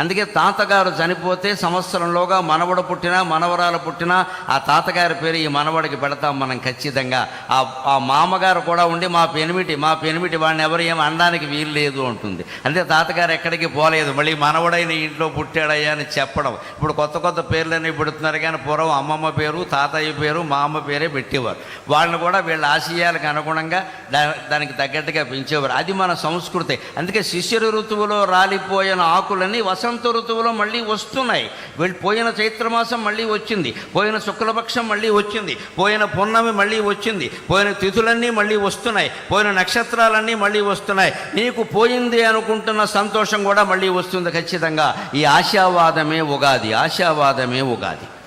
అందుకే తాతగారు చనిపోతే సంవత్సరంలోగా మనవడు పుట్టినా మనవరాలు పుట్టినా ఆ తాతగారి పేరు ఈ మనవడికి పెడతాం మనం ఖచ్చితంగా. ఆ ఆ మామగారు కూడా ఉండి మా పెనిమిటి మా పెనిమిటి వాడిని ఎవరు ఏం అనడానికి వీలు లేదు అంటుంది. అంతే తాతగారు ఎక్కడికి పోలేదు మళ్ళీ మనవడైన ఇంట్లో పుట్టాడయ్యా అని చెప్పడం. ఇప్పుడు కొత్త కొత్త పేర్లన్నీ పెడుతున్నారు కానీ పూర్వం అమ్మమ్మ పేరు తాతయ్య పేరు మా అమ్మ పేరే పెట్టేవారు. వాళ్ళని కూడా వీళ్ళ ఆశయాలకు అనుగుణంగా దానికి తగ్గట్టుగా పెంచేవారు. అది మన సంస్కృతి. అందుకే శిశిర ఋతువులో రాలిపోయిన ఆకులన్నీ వసంత ఋతువులో మళ్ళీ వస్తున్నాయి. వీళ్ళు పోయిన చైత్రమాసం మళ్ళీ వచ్చింది. పోయిన శుక్లపక్షం మళ్ళీ వచ్చింది. పోయిన పున్నమి మళ్ళీ వచ్చింది. పోయిన తిథులన్నీ మళ్ళీ వస్తున్నాయి. పోయిన నక్షత్రాలన్నీ మళ్ళీ వస్తున్నాయి. నీకు పోయింది అనుకుంటున్న సంతోషం కూడా మళ్ళీ వస్తుంది ఖచ్చితంగా. ఈ ఆశావాదమే ఉగాది. ఆశావాదమే ఉగాది.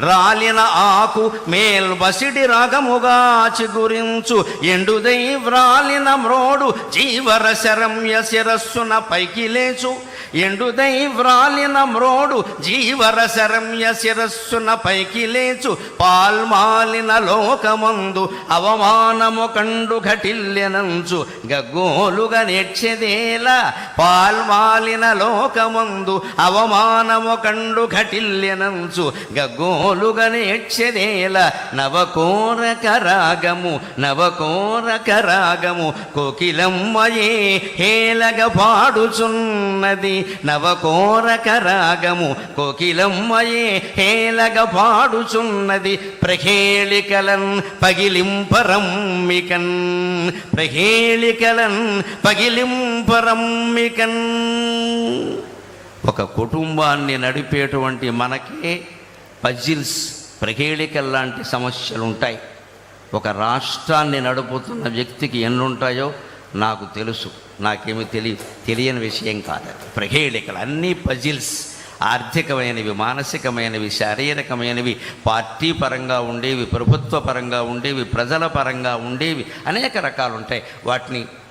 రాలిన ఆకు మేల్బసిడి రాగముగా చిగురించు. ఎండుదై వ్రాలిన మ్రోడు జీవర శరమ్య శిరస్సున పైకి లేచు. ఎండుదై వ్రాలిన మ్రోడు జీవర శరమ్య శిరస్సున పైకి లేచు. పాల్మాలిన లోకమందు అవమానము కండు ఘటిల్లెనంచు. గగ్గోలుగా నేర్చెదేలా పాల్మాలిన లోకమందు అవమానము కండు ఘటిల్లెనంచు. గగ్గో గగ్గోలుగా నేర్చెదేల నవకోరక రాగము నవకోరక రాగము. కోకిలమ్మయే హేలగ పాడుచున్నది నవకోరక రాగము. కోకిలమ్మయే హేలగ పాడుచున్నది ప్రహేళికలన్ పగిలింపరమ్మికన్ ప్రహేళికలన్ పగిలింపరమ్మికన్. ఒక కుటుంబాన్ని నడిపేటువంటి మనకే పజిల్స్ ప్రహేళికల్ లాంటి సమస్యలు ఉంటాయి ఒక రాష్ట్రాన్ని నడుపుతున్న వ్యక్తికి ఎన్ని ఉంటాయో నాకు తెలుసు. నాకేమి తెలియ తెలియని విషయం కాదు ప్రహేళికలు అన్నీ పజిల్స్. ఆర్థికమైనవి మానసికమైనవి శారీరకమైనవి పార్టీ పరంగా ఉండేవి ప్రభుత్వ పరంగా ఉండేవి ప్రజల పరంగా ఉండేవి అనేక రకాలు ఉంటాయి వాటిని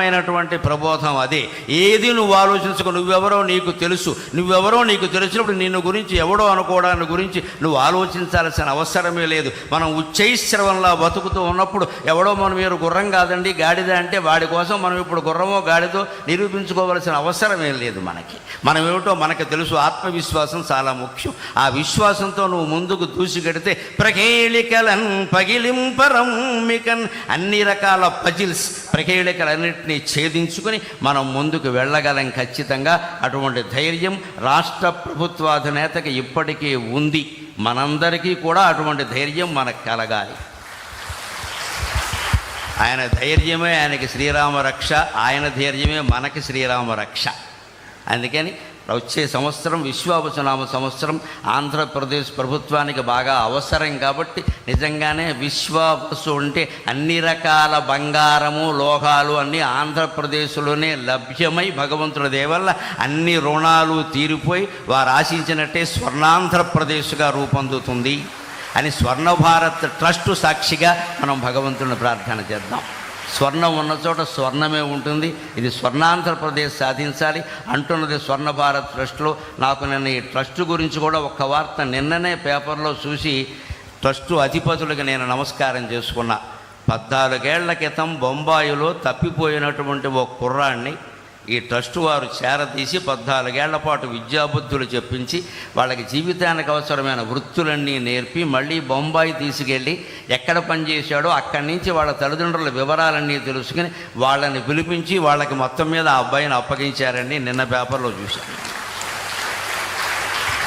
ఖచ్చితమైనటువంటి ప్రబోధం అదే. ఏది నువ్వు ఆలోచించుకో నువ్వెవరో నీకు తెలుసు. నువ్వెవరో నీకు తెలిసినప్పుడు నిన్ను గురించి ఎవడో అనుకోవడాన్ని గురించి నువ్వు ఆలోచించాల్సిన అవసరమే లేదు. మనం ఉచ్చైశ్రవంలా బతుకుతూ ఉన్నప్పుడు ఎవడో మనం మీరు గుర్రం కాదండి గాడిద అంటే వాడి కోసం మనం ఇప్పుడు గుర్రమో గాడిదో నిరూపించుకోవాల్సిన అవసరమే లేదు మనకి. మనం ఏమిటో మనకు తెలుసు ఆత్మవిశ్వాసం చాలా ముఖ్యం. ఆ విశ్వాసంతో నువ్వు ముందుకు దూసిగడితే ప్రకేళికలన్ పగిలింపరమ్మికన్ అన్ని రకాల పజిల్స్ ప్రకేళికలన్నింటినీ ఛేదించుకొని మనం ముందుకు వెళ్ళగలం ఖచ్చితంగా. అటువంటి ధైర్యం రాష్ట్ర ప్రభుత్వాధినేతకి ఇప్పటికీ ఉంది. మనందరికీ కూడా అటువంటి ధైర్యం మనకు కలగాలి. ఆయన ధైర్యమే ఆయనకి శ్రీరామ రక్ష ఆయన ధైర్యమే మనకి శ్రీరామ రక్ష. అందుకని వచ్చే సంవత్సరం విశ్వావసనామ సంవత్సరం ఆంధ్రప్రదేశ్ ప్రభుత్వానికి బాగా అవసరం కాబట్టి నిజంగానే విశ్వావసు అంటే అన్ని రకాల బంగారము లోహాలు అన్నీ ఆంధ్రప్రదేశ్లోనే లభ్యమై భగవంతుడి దేవల్ల అన్ని రుణాలు తీరిపోయి వారు ఆశించినట్టే స్వర్ణాంధ్రప్రదేశ్గా రూపొందుతుంది. అని స్వర్ణ భారత్ ట్రస్టు సాక్షిగా మనం భగవంతుని ప్రార్థన చేద్దాం. స్వర్ణం ఉన్న చోట స్వర్ణమే ఉంటుంది. ఇది స్వర్ణాంధ్రప్రదేశ్ సాధించాలి. అంటున్నది స్వర్ణ భారత్ ట్రస్ట్లో. నాకు నిన్న ఈ ట్రస్ట్ గురించి కూడా ఒక వార్త నిన్ననే పేపర్లో చూసి ట్రస్టు అధిపతులకు నేను నమస్కారం చేసుకున్నా. పద్నాలుగేళ్ళ క్రితం బొంబాయిలో తప్పిపోయినటువంటి ఓ కుర్రాన్ని ఈ ట్రస్ట్ వారు చేరదీసి పద్నాలుగేళ్ళ పాటు విద్యాబుద్ధులు చెప్పించి వాళ్ళకి జీవితానికి అవసరమైన వృత్తులన్నీ నేర్పి మళ్ళీ బొంబాయి తీసుకెళ్ళి ఎక్కడ పనిచేశాడో అక్కడి నుంచి వాళ్ళ తల్లిదండ్రుల వివరాలన్నీ తెలుసుకుని వాళ్ళని పిలిపించి వాళ్ళకి మొత్తం మీద ఆ అబ్బాయిని అప్పగించారండి నిన్న పేపర్లో చూశాను.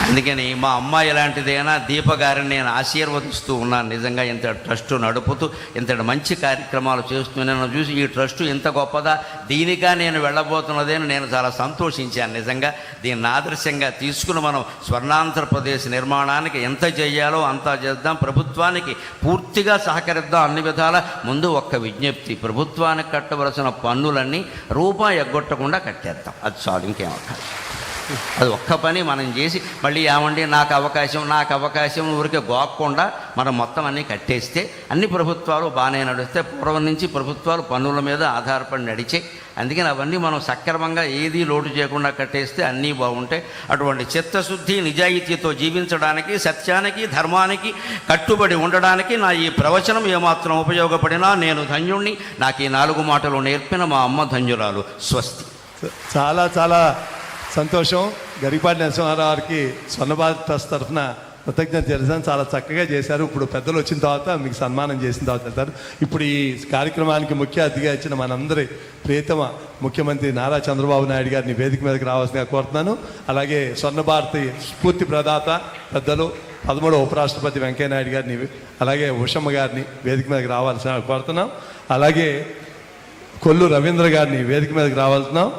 అందుకని మా అమ్మాయి ఇలాంటిదైనా దీప గారిని నేను ఆశీర్వదిస్తూ ఉన్నాను. నిజంగా ఇంత ట్రస్ట్ నడుపుతూ ఇంతటి మంచి కార్యక్రమాలు చేస్తున్నాను చూసి ఈ ట్రస్ట్ ఇంత గొప్పదా? దీనిగా నేను వెళ్ళబోతున్నదని నేను చాలా సంతోషించాను. నిజంగా దీన్ని ఆదర్శంగా తీసుకుని మనం స్వర్ణాంధ్రప్రదేశ్ నిర్మాణానికి ఎంత చేయాలో అంతా చేద్దాం. ప్రభుత్వానికి పూర్తిగా సహకరిద్దాం అన్ని విధాల. ముందు ఒక్క విజ్ఞప్తి ప్రభుత్వానికి కట్టవలసిన పన్నులన్నీ రూపాయి ఎగ్గొట్టకుండా కట్టేద్దాం. అది చాలు ఇంకేమక్కర్లేదు అది ఒక్క పని మనం చేసి మళ్ళీ ఏమండి నాకు అవకాశం నాకు అవకాశం ఊరికే గోక్కుండా మనం మొత్తం అన్నీ కట్టేస్తే అన్ని ప్రభుత్వాలు బాగానే నడిస్తే పూర్వం నుంచి ప్రభుత్వాలు పన్నుల మీద ఆధారపడి నడిచే అందుకని అవన్నీ మనం సక్రమంగా ఏది లోటు చేయకుండా కట్టేస్తే అన్నీ బాగుంటాయి. అటువంటి చిత్తశుద్ధి నిజాయితీతో జీవించడానికి సత్యానికి ధర్మానికి కట్టుబడి ఉండడానికి నా ఈ ప్రవచనం ఏమాత్రం ఉపయోగపడినా నేను ధన్యుణ్ణి. నాకు ఈ నాలుగు మాటలు నేర్పిన మా అమ్మ ధన్యురాలు. స్వస్తి. చాలా చాలా సంతోషం. గరిపాటి నరసింహారావు గారికి స్వర్ణభారత్ ట్రస్ట్ తరఫున కృతజ్ఞత తెలుసాను చాలా చక్కగా చేశారు. ఇప్పుడు పెద్దలు వచ్చిన తర్వాత మీకు సన్మానం చేసిన తర్వాత వెళ్తారు. ఇప్పుడు ఈ కార్యక్రమానికి ముఖ్య అతిథిగా ఇచ్చిన మనందరి ప్రియతమ ముఖ్యమంత్రి నారా చంద్రబాబు నాయుడు గారిని వేదిక మీదకి రావాల్సిందిగా కోరుతున్నాను. అలాగే స్వర్ణభారతి స్ఫూర్తి ప్రదాత పెద్దలు పదమూడవ ఉపరాష్ట్రపతి వెంకయ్యనాయుడు గారిని అలాగే ఉషమ్మ గారిని వేదిక మీదకి రావాల్సిన కోరుతున్నాం. అలాగే కొల్లు రవీంద్ర గారిని వేదిక మీదకి రావాల్సినాం.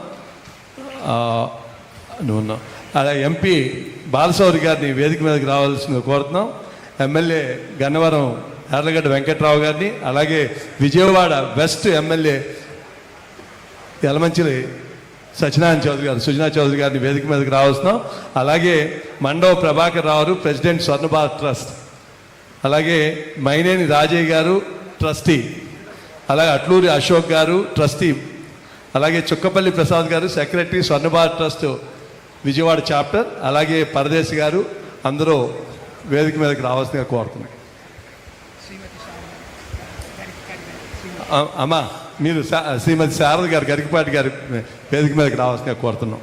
నువ్వు ఉన్నావు అలాగే ఎంపీ బాలసౌరి గారిని వేదిక మీదకి రావాల్సింది కోరుతున్నాం. ఎమ్మెల్యే గన్నవరం ఎర్రగడ్డ వెంకట్రావు గారిని అలాగే విజయవాడ వెస్ట్ ఎమ్మెల్యే యలమంచిలి సత్యనారాయణ చౌదరి గారు సుజనా చౌదరి గారిని వేదిక మీదకి రావాల్సినాం. అలాగే మండవ ప్రభాకర్ రావు ప్రెసిడెంట్ స్వర్ణభారత్ ట్రస్ట్. అలాగే మైనేని రాజయ్య గారు ట్రస్టీ. అలాగే అట్లూరి అశోక్ గారు ట్రస్టీ. అలాగే చుక్కపల్లి ప్రసాద్ గారు secretary Swarnabharat trust. Vijayawada chapter అలాగే పరదేశ్ గారు అందరూ వేదిక మీదకి రావాల్సిందిగా కోరుతున్నాను అమ్మా మీరు శ్రీమతి శారద గారు గరికపాటి గారి వేదిక మీదకి రావాల్సిందిగా కోరుతున్నాం.